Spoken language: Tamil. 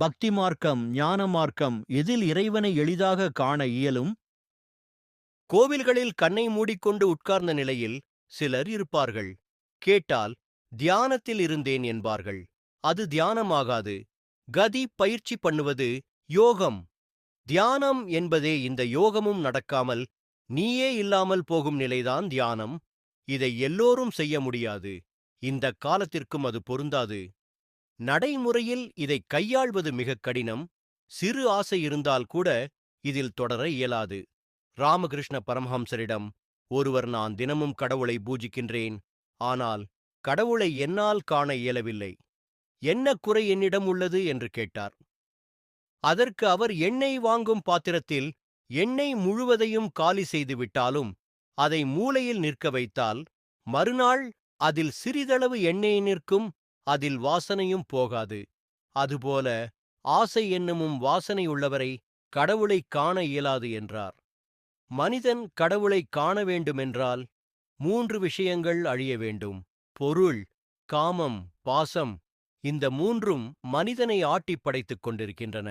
பக்தி மார்க்கம் ஞான மார்க்கம் எதில் இறைவனை எளிதாக காண இயலும்? கோவில்களில் கண்ணை மூடிக்கொண்டு உட்கார்ந்த நிலையில் சிலர் இருப்பார்கள். கேட்டால் தியானத்தில் இருந்தேன் என்பார்கள். அது தியானமாகாது. கதி பயிற்சி பண்ணுவது யோகம். தியானம் என்பதே இந்த யோகமும் நடக்காமல் நீயே இல்லாமல் போகும் நிலைதான் தியானம். இதை எல்லோரும் செய்ய முடியாது. இந்த காலத்திற்கும் அது பொருந்தாது. நடைமுறையில் இதை கையாள்வது மிகக் கடினம். சிறு ஆசை இருந்தால் கூட இதில் தொடர இயலாது. ராமகிருஷ்ண பரமஹம்சரிடம் ஒருவர் நான் தினமும் கடவுளை பூஜிக்கின்றேன் ஆனால் கடவுளை என்னால் காண இயலவில்லை. என்ன குறை என்னிடம் உள்ளது? என்று கேட்டார். அதற்கு அவர் எண்ணெய் வாங்கும் பாத்திரத்தில் எண்ணெய் முழுவதையும் காலி செய்துவிட்டாலும் அதை மூலையில் நிற்க வைத்தால் மறுநாள் அதில் சிறிதளவு எண்ணெய் நிற்கும் அதில் வாசனையும் போகாது. அதுபோல ஆசை என்னுமும் வாசனை உள்ளவரை கடவுளைக் காண இயலாது என்றார். மனிதன் கடவுளைக் காண வேண்டுமென்றால் மூன்று விஷயங்கள் அழிய வேண்டும். பொருள் காமம் பாசம் இந்த மூன்றும் மனிதனை ஆட்டிப் படைத்துக் கொண்டிருக்கின்றன.